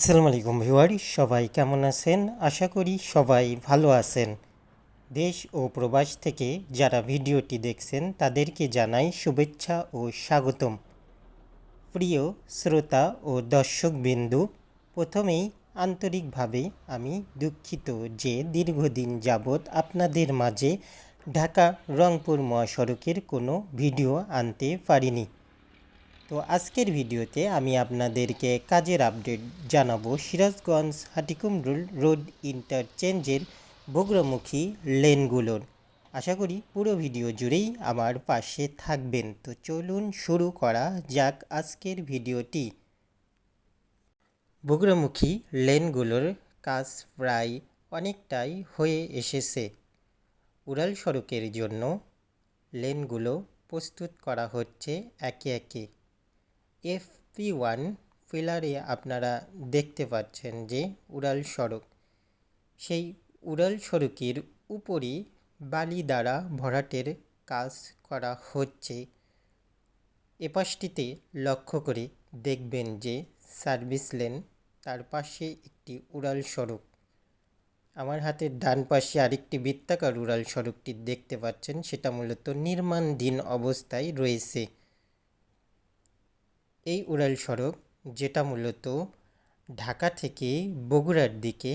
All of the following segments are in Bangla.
আসসালামু আলাইকুম ভিউয়ার সবাই কেমন আছেন? আশা করি সবাই ভালো আছেন। দেশ ও প্রবাস থেকে যারা ভিডিওটি দেখছেন, তাদেরকে জানাই শুভেচ্ছা ও স্বাগতম। প্রিয় শ্রোতা ও দর্শক বিন্দু প্রথমেই আন্তরিকভাবে আমি দুঃখিত যে দীর্ঘদিন যাবৎ আপনাদের মাঝে ঢাকা রংপুর মহাসড়কের কোনো ভিডিও আনতে পারিনি। তো আজকের ভিডিওতে আমি আপনাদেরকে কাজের আপডেট জানাব সিরাজগঞ্জ হাটিকুমরুল রোড ইন্টারচেঞ্জের বগুড়ামুখী লেনগুলোর। আশা করি পুরো ভিডিও জুড়েই আমার পাশে থাকবেন। তো চলুন শুরু করা যাক আজকের ভিডিওটি। বগুড়ামুখী লেনগুলোর কাজ প্রায় অনেকটাই হয়ে এসেছে। উড়াল সড়কের জন্য লেনগুলো প্রস্তুত করা হচ্ছে একে একে। এফপি ওয়ান পিলারে আপনারা দেখতে পাচ্ছেন যে উড়াল সড়ক। সেই উড়াল সড়কের উপরে বালি দ্বারা ভরাটের কাজ করা হচ্ছে। এপাশটিতে লক্ষ্য করে দেখবেন যে সার্ভিস লেন তার পাশে একটি উড়াল সড়ক। আমার হাতের ডান পাশে আরেকটি বৃত্তাকার উড়াল সড়কটি দেখতে পাচ্ছেন, সেটা মূলত নির্মাণধীন অবস্থায় রয়েছে। এই উড়াল সড়ক, যেটা মূলত ঢাকা থেকে বগুড়ার দিকে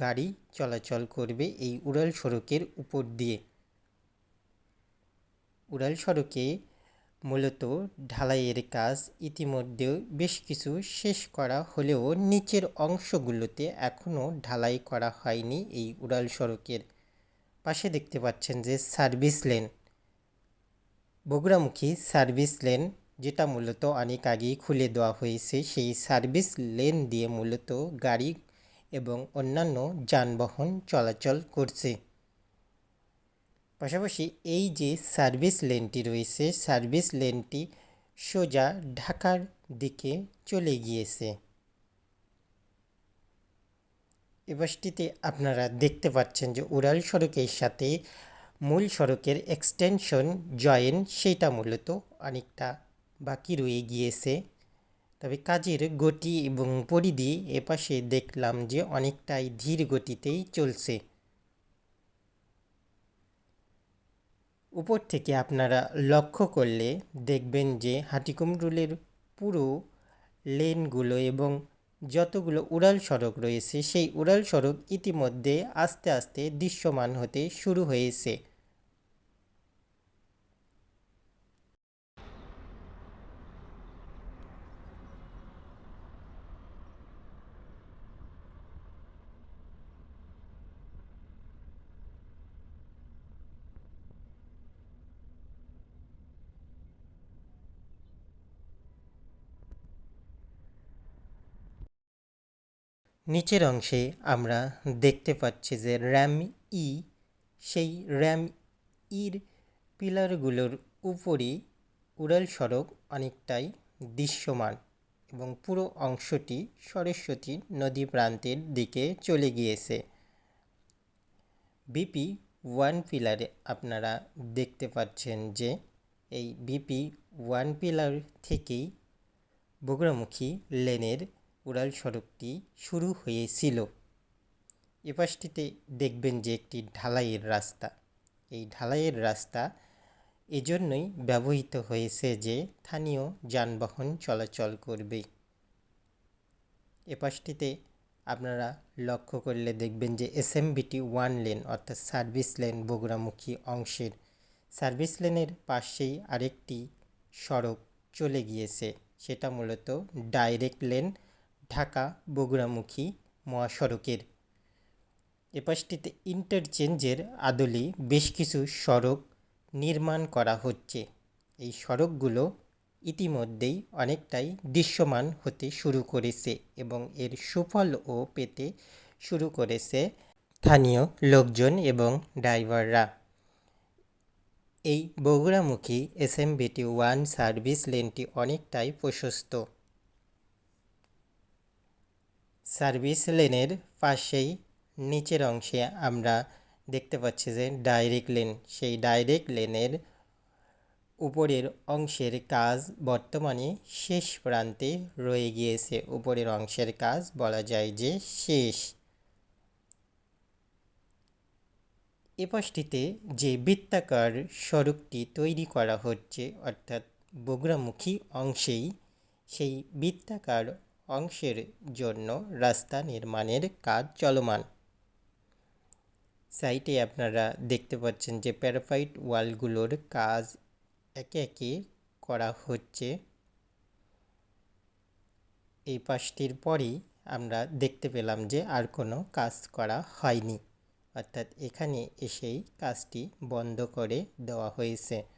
গাড়ি চলাচল করবে এই উড়াল সড়কের উপর দিয়ে। উড়াল সড়কে মূলত ঢালাইয়ের কাজ ইতিমধ্যে বেশ কিছু শেষ করা হলেও নিচের অংশগুলোতে এখনও ঢালাই করা হয়নি এই উড়াল সড়কের। পাশে দেখতে পাচ্ছেন যে সার্ভিস লেন, বগুড়ামুখী সার্ভিস লেন যেটা মূলত অনেক আগেই খুলে দেওয়া হয়েছে, সেই সার্ভিস লেন দিয়ে মূলত গাড়ি এবং অন্যান্য যানবাহন চলাচল করছে। পাশাপাশি এই যে সার্ভিস লেনটি রয়েছে, সার্ভিস লেনটি সোজা ঢাকার দিকে চলে গিয়েছে। এবাসটিতে আপনারা দেখতে পাচ্ছেন যে উড়াল সড়কের সাথে মূল সড়কের এক্সটেনশন জয়েন সেইটা মূলত অনেকটা বাকি রয়ে গিয়েছে তবে কাজের গতি এবং পরিধি এপাশে দেখলাম যে অনেকটাই ধীর গতিতেই চলছে। উপর থেকে আপনারা লক্ষ্য করলে দেখবেন যে হাটিকুমরুলের পুরো লেনগুলো এবং যতগুলো উড়াল সড়ক রয়েছে, সেই উড়াল সড়ক ইতিমধ্যে আস্তে আস্তে দৃশ্যমান হতে শুরু হয়েছে। নিচের অংশে আমরা দেখতে পাচ্ছি যে র্যাম ই, সেই র্যাম ইর পিলারগুলোর উপরই উড়াল সড়ক অনেকটাই দৃশ্যমান এবং পুরো অংশটি সরস্বতী নদী প্রান্তের দিকে চলে গিয়েছে। বিপি ওয়ান পিলারে আপনারা দেখতে পাচ্ছেন যে এই বিপি ওয়ান পিলার থেকেই বগুড়ামুখী লেনের উড়াল সড়কটি শুরু হয়েছিল। এপাশটিতে দেখবেন যে একটি ঢালাইয়ের রাস্তা। এই ঢালাইয়ের রাস্তা এজন্যই ব্যবহৃত হয়েছে যে স্থানীয় যানবাহন চলাচল করবে। এপাশটিতে আপনারা লক্ষ্য করলে দেখবেন যে এসএমবিটি ওয়ান লেন অর্থাৎ সার্ভিস লেন বগুড়ামুখী অংশের সার্ভিস লেনের পাশেই আরেকটি সড়ক চলে গিয়েছে। সেটা মূলত ডাইরেক্ট লেন ঢাকা বগুড়ামুখী মহাসড়কের। এপাশটিতে ইন্টারচেঞ্জের আদলে বেশ কিছু সড়ক নির্মাণ করা হচ্ছে। এই সড়কগুলো ইতিমধ্যেই অনেকটাই দৃশ্যমান হতে শুরু করেছে এবং এর সুফলও পেতে শুরু করেছে স্থানীয় লোকজন এবং ড্রাইভাররা। এই বগুড়ামুখী এসএমবিটি ওয়ান সার্ভিস লেনটি অনেকটাই প্রশস্ত। সার্ভিস লেনের পাশেই নিচের অংশে আমরা দেখতে পাচ্ছি যে ডাইরেক্ট লেন, সেই ডাইরেক্ট লেনের উপরের অংশের কাজ বর্তমানে শেষ প্রান্তে রয়ে গিয়েছে। উপরের অংশের কাজ বলা যায় যে শেষ। এ পাশটিতে যে বৃত্তাকার সড়কটি তৈরি করা হচ্ছে, অর্থাৎ বগুড়ামুখী অংশেই সেই বৃত্তাকার অংশের জন্য রাস্তা নির্মাণের কাজ চলমান। সাইটে আপনারা দেখতে পাচ্ছেন যে প্যারাফাইট ওয়ালগুলোর কাজ একে একে করা হচ্ছে। এই পাশটির পরেই আমরা দেখতে পেলাম যে আর কোনো কাজ করা হয়নি। অর্থাৎ এখানে এসেই কাজটি বন্ধ করে দেওয়া হয়েছে।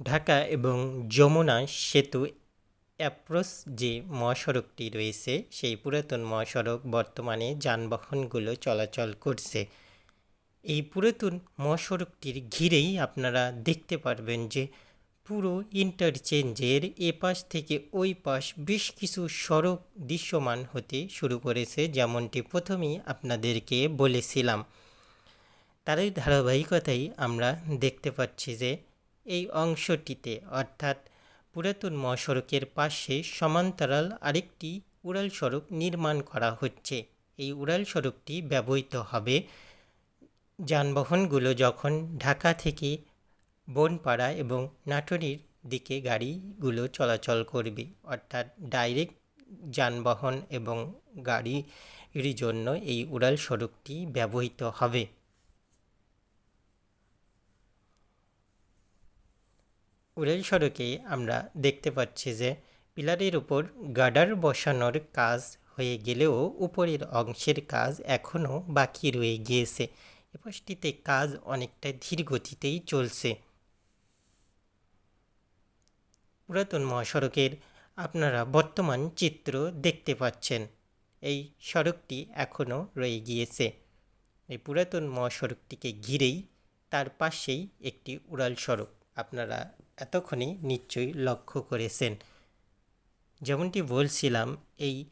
ঢাকা এবং যমুনা সেতু অ্যাপ্রোচ যে মহাসড়কটি রয়েছে, সেই পুরাতন মহাসড়ক বর্তমানে যানবাহনগুলো চলাচল করছে। এই পুরাতন মহাসড়কটির ঘিরেই আপনারা দেখতে পারবেন যে পুরো ইন্টারচেঞ্জের এ পাশ থেকে ওই পাশ বেশ কিছু সড়ক দৃশ্যমান হতে শুরু করেছে, যেমনটি প্রথমেই আপনাদেরকে বলেছিলাম। তারই ধারাবাহিকতাই আমরা দেখতে পাচ্ছি যে এই অংশটিতে, অর্থাৎ পুরাতন মহাসড়কের পাশে সমান্তরাল আরেকটি উড়াল সড়ক নির্মাণ করা হচ্ছে। এই উড়াল সড়কটি ব্যবহৃত হবে যানবাহনগুলো যখন ঢাকা থেকে বনপাড়া এবং নাটোরের দিকে গাড়িগুলো চলাচল করবে, অর্থাৎ ডাইরেক্ট যানবাহন এবং গাড়ির জন্য এই উড়াল সড়কটি ব্যবহৃত হবে। উড়াল সড়কে আমরা দেখতে পাচ্ছি যে পিলারের উপর গার্ডার বসানোর কাজ হয়ে গেলেও উপরের অংশের কাজ এখনও বাকি রয়ে গিয়েছে। এপাশটিতে কাজ অনেকটা ধীর গতিতেই চলছে। পুরাতন মহাসড়কের আপনারা বর্তমান চিত্র দেখতে পাচ্ছেন। এই সড়কটি এখনও রয়ে গিয়েছে। এই পুরাতন মহাসড়কটিকে ঘিরেই তার পাশেই একটি উড়াল সড়ক। আপনারা এতক্ষণে নিশ্চয়ই লক্ষ্য করেছেন। যেমনটি বলছিলাম, এই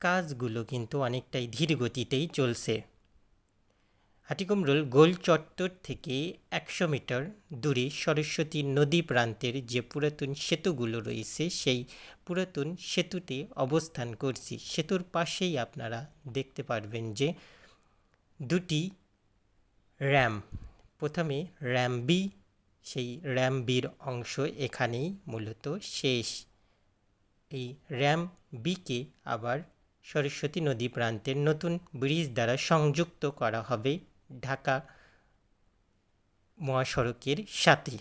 কাজগুলো কিন্তু অনেকটাই ধীর গতিতেই চলছে। হাটিকুমরুল গোল চত্বর থেকে একশো মিটার দূরে সরস্বতী নদী প্রান্তের যে পুরাতন সেতুগুলো রয়েছে, সেই পুরাতন সেতুতে অবস্থান করছি। সেতুর পাশেই আপনারা দেখতে পারবেন যে দুটি র্যাম। প্রথমে র্যাম বি সেই র্যাম বির অংশ এখানেই মূলত শেষ। এই র্যাম বিকে আবার সরস্বতী নদী প্রান্তের নতুন ব্রিজ দ্বারা সংযুক্ত করা হবে ঢাকা মহাসড়কের সাথে।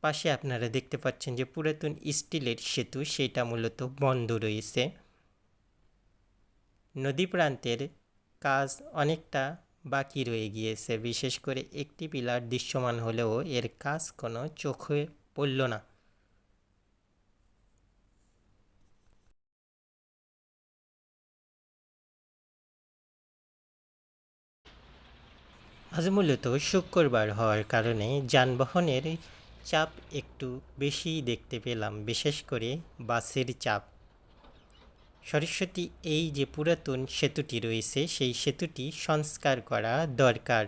পাশে আপনারা দেখতে পাচ্ছেন যে পুরাতন স্টিলের সেতু, সেটা মূলত বন্ধ রয়েছে। নদী প্রান্তের কাজ অনেকটা বাকি রয়ে গিয়েছে। বিশেষ করে একটি পিলার দৃশ্যমান হলেও এর কাজ কোনো চোখে পড়ল না। আজ মূলত শুক্রবার হওয়ার কারণে যানবাহনের চাপ একটু বেশি দেখতে পেলাম। বিশেষ করে বাসের চাপ। সরস্বতী, এই যে পুরাতন সেতুটি রয়েছে, সেই সেতুটি সংস্কার করা দরকার।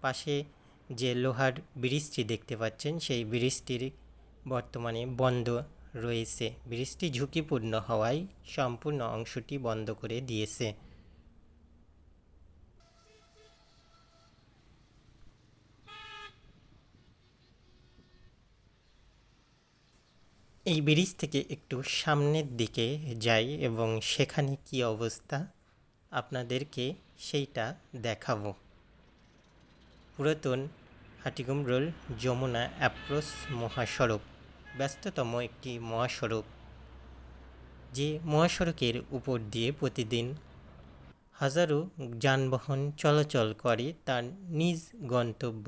পাশে যে লোহার ব্রিজটি দেখতে পাচ্ছেন, সেই ব্রিজটির বর্তমানে বন্ধ রয়েছে। ব্রিজটি ঝুঁকিপূর্ণ হওয়ায় সম্পূর্ণ অংশটি বন্ধ করে দিয়েছে। এই ব্রিজ থেকে একটু সামনের দিকে যাই এবং সেখানে কি অবস্থা আপনাদেরকে সেইটা দেখাবো। পুরাতন হাটিগুমরোল যমুনা অ্যাপ্রোচ মহাসড়ক, ব্যস্ততম একটি মহাসড়ক, যে মহাসড়কের উপর দিয়ে প্রতিদিন হাজারো যানবাহন চলাচল করে তার নিজ গন্তব্য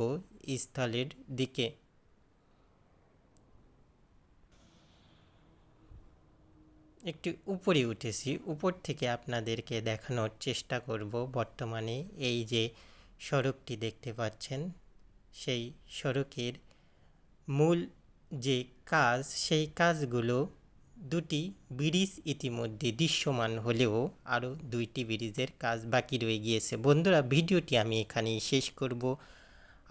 স্থলের দিকে। একটু উপরে উঠেছি। উপর থেকে আপনাদেরকে দেখানোর চেষ্টা করব বর্তমানে এই যে সড়কটি দেখতে পাচ্ছেন, সেই সড়কের মূল যে কাজ, সেই কাজগুলো দুটি ব্রিজ ইতিমধ্যে দৃশ্যমান হলেও আরও দুইটি ব্রিজের কাজ বাকি রয়ে গিয়েছে। বন্ধুরা, ভিডিওটি আমি এখানেই শেষ করব।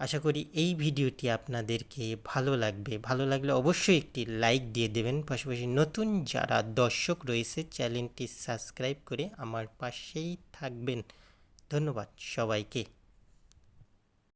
আশা করি এই ভিডিওটি আপনাদেরকে ভালো লাগবে। ভালো লাগলে অবশ্যই একটি লাইক দিয়ে দেবেন। পাশাপাশি নতুন যারা দর্শক রয়েছে চ্যানেলটি সাবস্ক্রাইব করে আমার পাশেই থাকবেন। ধন্যবাদ সবাইকে।